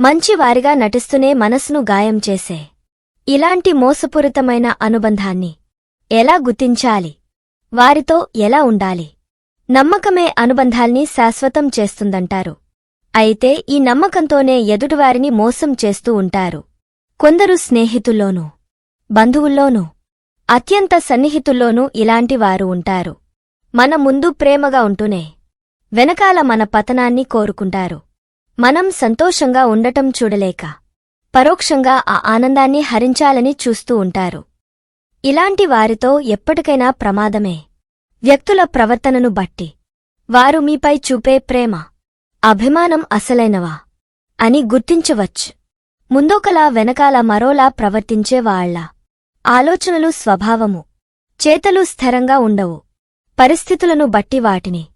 మంచివారిగా నటిస్తూనే మనసును గాయం చేసే. ఇలాంటి మోసపూరితమైన అనుబంధాన్ని ఎలా గుర్తించాలి? వారితో ఎలా ఉండాలి? నమ్మకమే అనుబంధాల్ని శాశ్వతం చేస్తుందంటారు. అయితే ఈ నమ్మకంతోనే ఎదుటివారిని మోసం చేస్తూ ఉంటారు. కొందరు స్నేహితుల్లోనూ బంధువుల్లోనూ అత్యంత సన్నిహితుల్లోనూ ఇలాంటివారు ఉంటారు. మన ముందు ప్రేమగా ఉంటూనే వెనకాల మన పతనాన్ని కోరుకుంటారు. మనం సంతోషంగా ఉండటం చూడలేక పరోక్షంగా ఆ ఆనందాన్ని హరించాలని చూస్తూ ఉంటారు. ఇలాంటి వారితో ఎప్పటికైనా ప్రమాదమే. వ్యక్తుల ప్రవర్తనను బట్టి. వారు మీపై చూపే ప్రేమ అభిమానం అసలైనవా అని గుర్తించవచ్చు. ముందొకలా వెనకాల మరోలా ప్రవర్తించేవాళ్ళ ఆలోచనలు స్వభావము చేతలు స్థిరంగా ఉండవు. పరిస్థితులను బట్టి వాటిని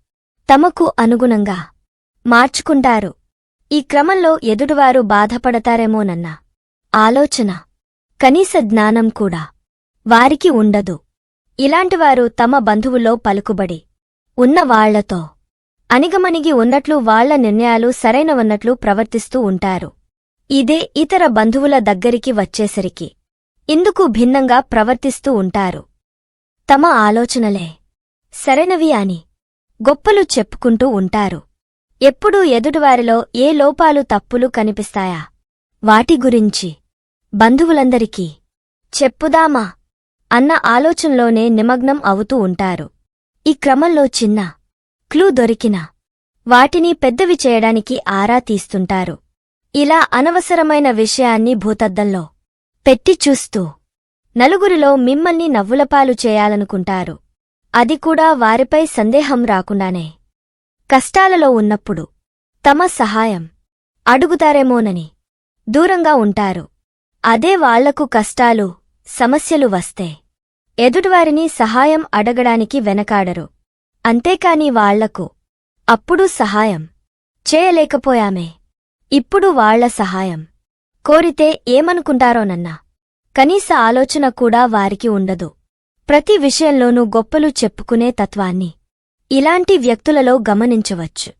తమకు అనుగుణంగా మార్చుకుంటారు. ఈ క్రమంలో ఎదుటివారు బాధపడతారేమోనన్న ఆలోచన. కనీస జ్ఞానం కూడా. వారికి ఉండదు. ఇలాంటివారు తమ బంధువుల్లో పలుకుబడి ఉన్నవాళ్ళతో అనిగమనిగి ఉన్నట్లు వాళ్ళ నిర్ణయాలు సరైనవన్నట్లు ప్రవర్తిస్తూ ఉంటారు. ఇదే ఇతర బంధువుల దగ్గరికి వచ్చేసరికి ఇందుకు భిన్నంగా ప్రవర్తిస్తూ ఉంటారు. తమ ఆలోచనలే. సరైనవి అని గొప్పలు చెప్పుకుంటూ ఉంటారు. ఎప్పుడూ ఎదుటివారిలో ఏ లోపాలు తప్పులు కనిపిస్తాయా? వాటి గురించి బంధువులందరికీ చెప్పుదామా? అన్న ఆలోచనలోనే నిమగ్నం అవుతూ ఉంటారు. ఈ క్రమంలో చిన్న క్లూ దొరికినా వాటిని పెద్దవి చేయడానికి ఆరా తీస్తుంటారు. ఇలా అనవసరమైన విషయాన్ని భూతద్దంలో పెట్టి చూస్తూ నలుగురిలో మిమ్మల్ని నవ్వులపాలు చేయాలనుకుంటారు. అది కూడా వారిపై సందేహం రాకుండానే. కష్టాలలో ఉన్నప్పుడు తమ సహాయం అడుగుతారేమోనని దూరంగా ఉంటారు. అదే వాళ్ళకు కష్టాలు సమస్యలు వస్తే ఎదుటివారిని సహాయం అడగడానికి వెనకాడరు. అంతేకాని వాళ్ళకు అప్పుడు సహాయం చేయలేకపోయామే. ఇప్పుడు వాళ్ళ సహాయం కోరితే ఏమనుకుంటారోనన్నా కనీస ఆలోచన కూడా వారికి ఉండదు. ప్రతి విషయంలోనూ గొప్పలు చెప్పుకునే తత్వాన్ని ఇలాంటి వ్యక్తులలో గమనించవచ్చు.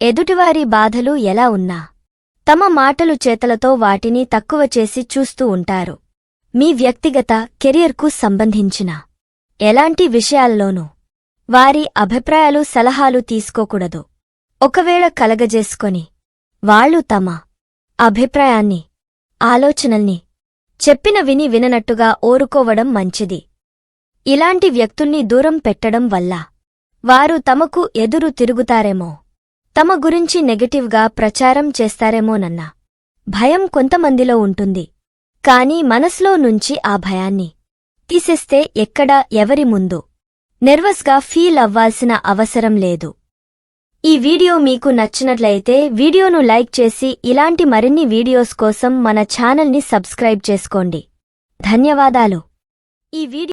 ఎదుటివారి బాధలు ఎలా ఉన్నా తమ మాటలు చేతలతో వాటిని తక్కువ చేసి చూస్తూ ఉంటారు. మీ వ్యక్తిగత కెరియర్కు సంబంధించిన ఎలాంటి విషయాల్లోనూ వారి అభిప్రాయాలు సలహాలు తీసుకోకూడదు. ఒకవేళ కలగజేసుకొని వాళ్ళు తమ అభిప్రాయాన్ని ఆలోచనల్ని చెప్పిన విని విననట్టుగా ఓరుకోవడం మంచిది. ఇలాంటి వ్యక్తుల్ని దూరం పెట్టడం వల్ల వారు తమకు ఎదురు తిరుగుతారేమో. తమ గురించి నెగటివ్గా ప్రచారం చేస్తారేమోనన్న భయం కొంతమందిలో ఉంటుంది. కాని మనసులో నుంచి ఆ భయాన్ని తీసేస్తే ఎక్కడ ఎవరి ముందు నెర్వస్గా ఫీల్ అవ్వాల్సిన అవసరం లేదు. ఈ వీడియో మీకు నచ్చినట్లయితే వీడియోను లైక్ చేసి ఇలాంటి మరిన్ని వీడియోస్ కోసం మన ఛానల్ని సబ్స్క్రైబ్ చేసుకోండి. ధన్యవాదాలు. ఈ వీడియో